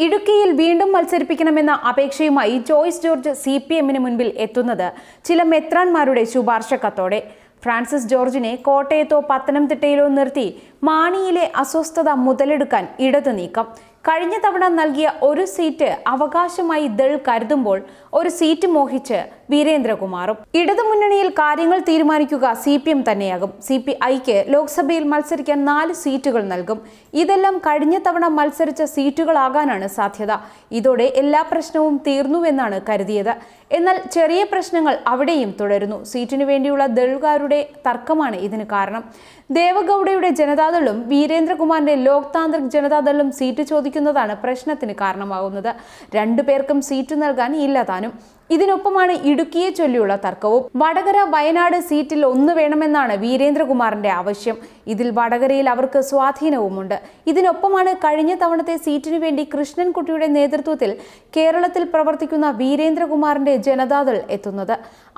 ഇടുക്കിയിൽ വീണ്ടും മത്സരിപ്പിക്കണമെന്ന അപേക്ഷയുമായി ജോയ്സ് ജോർജ് സി പി എമ്മിന് മുൻപിൽ എത്തുന്നത് ചില മെത്രാൻമാരുടെ ശുപാർശ കത്തോടെ ഫ്രാൻസിസ് ജോർജിനെ കോട്ടയത്തോ പത്തനംതിട്ടയിലോ നിർത്തി മാണിയിലെ അസ്വസ്ഥത മുതലെടുക്കാൻ ഇടതു നീക്കം കഴിഞ്ഞ തവണ നൽകിയ ഒരു സീറ്റ് അവകാശമായി ദൾ കരുതുമ്പോൾ ഒരു സീറ്റ് മോഹിച്ച് വീരേന്ദ്രകുമാറും. ഇടതുമുന്നണിയിൽ കാര്യങ്ങൾ തീരുമാനിക്കുക സി പി എം തന്നെയാകും. സി പി ഐക്ക് ലോക്സഭയിൽ മത്സരിക്കാൻ നാല് സീറ്റുകൾ നൽകും. ഇതെല്ലാം കഴിഞ്ഞ തവണ മത്സരിച്ച സീറ്റുകളാകാനാണ് സാധ്യത. ഇതോടെ എല്ലാ പ്രശ്നവും തീർന്നുവെന്നാണ് കരുതിയത്. എന്നാൽ ചെറിയ പ്രശ്നങ്ങൾ അവിടെയും തുടരുന്നു. സീറ്റിനു വേണ്ടിയുള്ള ദളുകാരുടെ തർക്കമാണ് ഇതിന് കാരണം. ദേവഗൌഡയുടെ ജനതാദളും വീരേന്ദ്രകുമാറിന്റെ ലോക് താന്ത്രിക് ജനതാദളും സീറ്റ് ചോദിക്കുന്നതാണ് പ്രശ്നത്തിന് കാരണമാകുന്നത്. രണ്ടുപേർക്കും സീറ്റ് നൽകാൻ ഇല്ല താനും. ഇതിനൊപ്പമാണ് ഇടുക്കിയെ ചൊല്ലിയുള്ള തർക്കവും. വടകര വയനാട് സീറ്റിൽ ഒന്ന് വേണമെന്നാണ് വീരേന്ദ്രകുമാറിന്റെ ആവശ്യം. ഇതിൽ വടകരയിൽ അവർക്ക് സ്വാധീനവുമുണ്ട്. ഇതിനൊപ്പമാണ് കഴിഞ്ഞ തവണത്തെ സീറ്റിനു വേണ്ടി കൃഷ്ണൻകുട്ടിയുടെ നേതൃത്വത്തിൽ കേരളത്തിൽ പ്രവർത്തിക്കുന്ന വീരേന്ദ്രകുമാറിന്റെ ജനതാദൾ എത്തുന്നത്.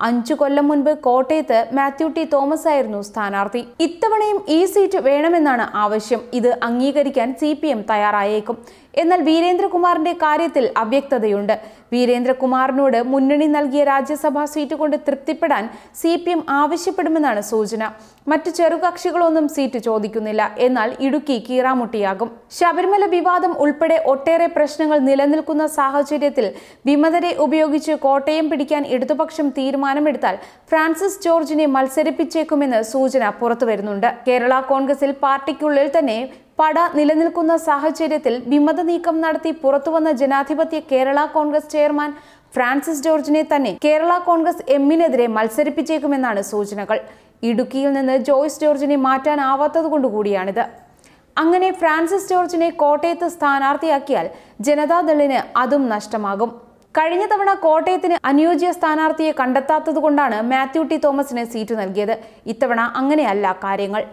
അഞ്ചു കൊല്ലം മുൻപ് കോട്ടയത്ത് മാത്യു ടി തോമസ് ആയിരുന്നു സ്ഥാനാർത്ഥി. ഇത്തവണയും ഈ സീറ്റ് വേണമെന്നാണ് ആവശ്യം. ഇത് അംഗീകരിക്കാൻ സി തയ്യാറായേക്കും. എന്നാൽ വീരേന്ദ്രകുമാറിന്റെ കാര്യത്തിൽ അവ്യക്തതയുണ്ട്. വീരേന്ദ്രകുമാറിനോട് മുന്നണി നൽകിയ രാജ്യസഭാ സീറ്റ് കൊണ്ട് തൃപ്തിപ്പെടാൻ സി പി എം ആവശ്യപ്പെടുമെന്നാണ് സൂചന. മറ്റു ചെറുകക്ഷികളൊന്നും സീറ്റ് ചോദിക്കുന്നില്ല. എന്നാൽ ഇടുക്കി കീറാമുട്ടിയാകും. ശബരിമല വിവാദം ഉൾപ്പെടെ ഒട്ടേറെ പ്രശ്നങ്ങൾ നിലനിൽക്കുന്ന സാഹചര്യത്തിൽ വിമതരെ ഉപയോഗിച്ച് കോട്ടയം പിടിക്കാൻ ഇടതുപക്ഷം തീരുമാനമെടുത്താൽ ഫ്രാൻസിസ് ജോർജിനെ മത്സരിപ്പിച്ചേക്കുമെന്ന് സൂചന പുറത്തുവരുന്നുണ്ട്. കേരള കോൺഗ്രസിൽ പാർട്ടിക്കുള്ളിൽ തന്നെ പട നിലനിൽക്കുന്ന സാഹചര്യത്തിൽ വിമത നീക്കം നടത്തി പുറത്തുവന്ന ജനാധിപത്യ കേരള കോൺഗ്രസ് ചെയർമാൻ ഫ്രാൻസിസ് ജോർജിനെ തന്നെ കേരള കോൺഗ്രസ് എമ്മിനെതിരെ മത്സരിപ്പിച്ചേക്കുമെന്നാണ് സൂചനകൾ. ഇടുക്കിയിൽ നിന്ന് ജോയ്സ് ജോർജിനെ മാറ്റാനാവാത്തതുകൊണ്ടുകൂടിയാണിത്. അങ്ങനെ ഫ്രാൻസിസ് ജോർജിനെ കോട്ടയത്ത് സ്ഥാനാർത്ഥിയാക്കിയാൽ ജനതാദളിന് അതും നഷ്ടമാകും. കഴിഞ്ഞ തവണ കോട്ടയത്തിന് അനുയോജ്യ സ്ഥാനാർത്ഥിയെ കണ്ടെത്താത്തതുകൊണ്ടാണ് മാത്യു ടി തോമസിന് സീറ്റ് നൽകിയത്. ഇത്തവണ അങ്ങനെയല്ല കാര്യങ്ങൾ.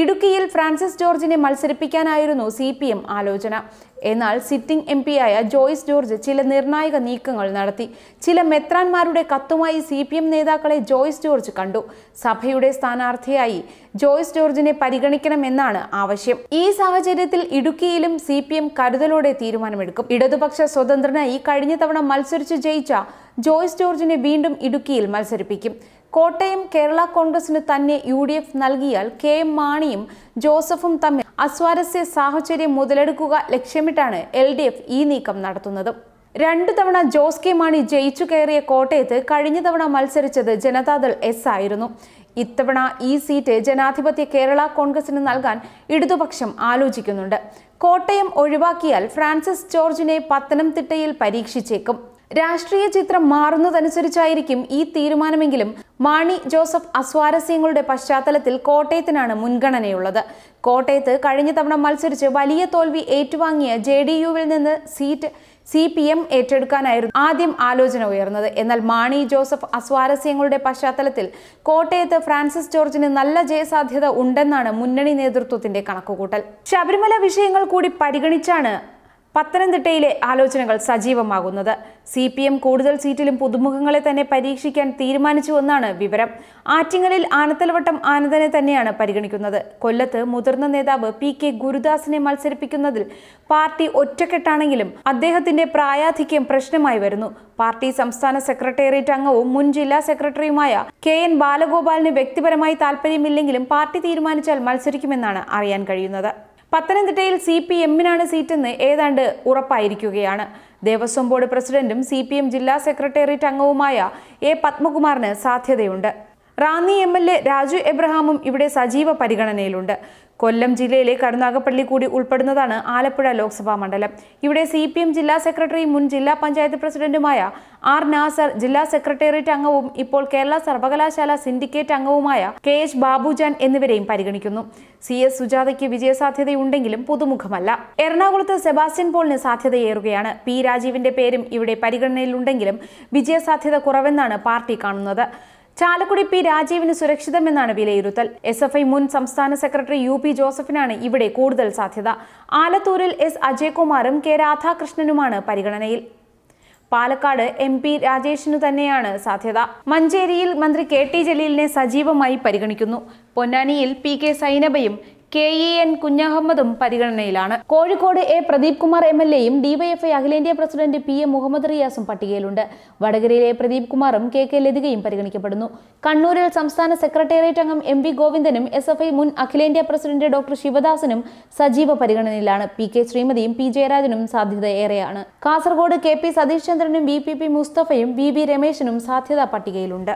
ഇടുക്കിയിൽ ഫ്രാൻസിസ് ജോർജിനെ മത്സരിപ്പിക്കാനായിരുന്നു സി പി എം ആലോചന. എന്നാൽ സിറ്റിംഗ് എം പിയായ ജോയ്സ് ജോർജ് ചില നിർണായക നീക്കങ്ങൾ നടത്തി. ചില മെത്രാന്മാരുടെ കത്തുമായി സി പി എം നേതാക്കളെ ജോയ്സ് ജോർജ് കണ്ടു. സഭയുടെ സ്ഥാനാർത്ഥിയായി ജോയ്സ് ജോർജിനെ പരിഗണിക്കണമെന്നാണ് ആവശ്യം. ഈ സാഹചര്യത്തിൽ ഇടുക്കിയിലും സി പി എം കരുതലോടെ തീരുമാനമെടുക്കും. ഇടതുപക്ഷ സ്വതന്ത്രനായി കഴിഞ്ഞ തവണ മത്സരിച്ചു ജയിച്ച ജോയ്സ് ജോർജിനെ വീണ്ടും ഇടുക്കിയിൽ മത്സരിപ്പിക്കും. കോട്ടയം കേരള കോൺഗ്രസിന് തന്നെ യു ഡി എഫ് നൽകിയാൽ കെ എം മാണിയും ജോസഫും തമ്മിൽ അസ്വാരസ്യ സാഹചര്യം മുതലെടുക്കുക ലക്ഷ്യമിട്ടാണ് എൽ ഡി എഫ് ഈ നീക്കം നടത്തുന്നത്. രണ്ടു തവണ ജോസ് കെ മാണി ജയിച്ചു കയറിയ കോട്ടയത്ത് കഴിഞ്ഞ തവണ മത്സരിച്ചത് ജനതാദൾ എസ് ആയിരുന്നു. ഇത്തവണ ഈ സീറ്റ് ജനാധിപത്യ കേരള കോൺഗ്രസിന് നൽകാൻ ഇടതുപക്ഷം ആലോചിക്കുന്നുണ്ട്. കോട്ടയം ഒഴിവാക്കിയാൽ ഫ്രാൻസിസ് ജോർജിനെ പത്തനംതിട്ടയിൽ പരീക്ഷിച്ചേക്കും. രാഷ്ട്രീയ ചിത്രം മാറുന്നതനുസരിച്ചായിരിക്കും ഈ തീരുമാനമെങ്കിലും മാണി ജോസഫ് അസ്വാരസ്യങ്ങളുടെ പശ്ചാത്തലത്തിൽ കോട്ടയത്തിനാണ് മുൻഗണനയുള്ളത്. കോട്ടയത്ത് കഴിഞ്ഞ തവണ മത്സരിച്ച് വലിയ തോൽവി ഏറ്റുവാങ്ങിയ ജെ ഡി യുവിൽ നിന്ന് സീറ്റ് സി പി എം ഏറ്റെടുക്കാനായിരുന്നു ആദ്യം ആലോചന ഉയർന്നത്. എന്നാൽ മാണി ജോസഫ് അസ്വാരസ്യങ്ങളുടെ പശ്ചാത്തലത്തിൽ കോട്ടയത്ത് ഫ്രാൻസിസ് ജോർജിന് നല്ല ജയസാധ്യത ഉണ്ടെന്നാണ് മുന്നണി നേതൃത്വത്തിന്റെ കണക്കുകൂട്ടൽ. ശബരിമല വിഷയങ്ങൾ കൂടി പരിഗണിച്ചാണ് പത്തനംതിട്ടയിലെ ആലോചനകൾ സജീവമാകുന്നത്. സി പി എം കൂടുതൽ സീറ്റിലും പുതുമുഖങ്ങളെ തന്നെ പരീക്ഷിക്കാൻ തീരുമാനിച്ചുവെന്നാണ് വിവരം. ആറ്റിങ്ങലിൽ ആനത്തലവട്ടം ആനന്ദനെ തന്നെയാണ് പരിഗണിക്കുന്നത്. കൊല്ലത്ത് മുതിർന്ന നേതാവ് പി കെ ഗുരുദാസിനെ മത്സരിപ്പിക്കുന്നതിൽ പാർട്ടി ഒറ്റക്കെട്ടാണെങ്കിലും അദ്ദേഹത്തിന്റെ പ്രായാധിക്യം പ്രശ്നമായി വരുന്നു. പാർട്ടി സംസ്ഥാന സെക്രട്ടേറിയറ്റ് അംഗവും മുൻ ജില്ലാ സെക്രട്ടറിയുമായ കെ എൻ ബാലഗോപാലിന് വ്യക്തിപരമായി താല്പര്യമില്ലെങ്കിലും പാർട്ടി തീരുമാനിച്ചാൽ മത്സരിക്കുമെന്നാണ് അറിയാൻ കഴിയുന്നത്. പത്തനംതിട്ടയിൽ സി പി എമ്മിനാണ് സീറ്റെന്ന് ഏതാണ്ട് ഉറപ്പായിരിക്കുകയാണ്. ദേവസ്വം ബോർഡ് പ്രസിഡന്റും സി ജില്ലാ സെക്രട്ടേറിയറ്റ് അംഗവുമായ എ പത്മകുമാറിന് സാധ്യതയുണ്ട്. Ranni M L A Raju എബ്രഹാമും ഇവിടെ സജീവ പരിഗണനയിലുണ്ട്. കൊല്ലം ജില്ലയിലെ കരുനാഗപ്പള്ളി കൂടി ഉൾപ്പെടുന്നതാണ് ആലപ്പുഴ ലോക്സഭാ മണ്ഡലം. ഇവിടെ സി പി എം ജില്ലാ സെക്രട്ടറി മുൻ ജില്ലാ പഞ്ചായത്ത് പ്രസിഡന്റുമായ ആർ നാസർ ജില്ലാ സെക്രട്ടേറിയറ്റ് അംഗവും ഇപ്പോൾ കേരള സർവകലാശാല സിൻഡിക്കേറ്റ് അംഗവുമായ കെ എച്ച് ബാബുജാൻ എന്നിവരെയും പരിഗണിക്കുന്നു. സി എസ് സുജാതയ്ക്ക് വിജയസാധ്യതയുണ്ടെങ്കിലും പുതുമുഖമല്ല. എറണാകുളത്ത് സെബാസ്റ്റ്യൻ പോളിന് സാധ്യതയേറുകയാണ്. പി രാജീവിന്റെ പേരും ഇവിടെ പരിഗണനയിലുണ്ടെങ്കിലും വിജയസാധ്യത കുറവെന്നാണ് പാർട്ടി കാണുന്നത്. ചാലക്കുടി പി രാജീവിന് സുരക്ഷിതമെന്നാണ് വിലയിരുത്തൽ. എസ് എഫ് ഐ മുൻ സംസ്ഥാന സെക്രട്ടറി യു പി ജോസഫിനാണ് ഇവിടെ കൂടുതൽ സാധ്യത. ആലത്തൂരിൽ എസ് അജയ്കുമാറും കെ രാധാകൃഷ്ണനുമാണ് പരിഗണനയിൽ. പാലക്കാട് എം പി രാജേഷിനു തന്നെയാണ് സാധ്യത. മഞ്ചേരിയിൽ മന്ത്രി കെ ടി ജലീലിനെ സജീവമായി പരിഗണിക്കുന്നു. പൊന്നാനിയിൽ പി കെ സൈനബയും കെ ഇ എൻ കുഞ്ഞഹമ്മദും പരിഗണനയിലാണ്. Kozhikode A Pradeep Kumar M L എയും ഡിവൈഎഫ്ഐ അഖിലേന്ത്യാ പ്രസിഡന്റ് പി എ മുഹമ്മദ് റിയാസും പട്ടികയിലുണ്ട്. വടകരയിലെ പ്രദീപ് കുമാറും കെ കെ ലതികയും പരിഗണിക്കപ്പെടുന്നു. കണ്ണൂരിൽ സംസ്ഥാന സെക്രട്ടേറിയറ്റ് അംഗം എം വി ഗോവിന്ദനും എസ് എഫ് ഐ മുൻ അഖിലേന്ത്യാ പ്രസിഡന്റ് ഡോക്ടർ ശിവദാസനും സജീവ പരിഗണനയിലാണ്. പി കെ ശ്രീമതിയും പി ജയരാജനും സാധ്യത ഏറെയാണ് കാസർഗോഡ് കെ പി സതീഷ് ചന്ദ്രനും വി പി പി മുസ്തഫയും വി ബി രമേശനും സാധ്യതാ പട്ടികയിലുണ്ട്.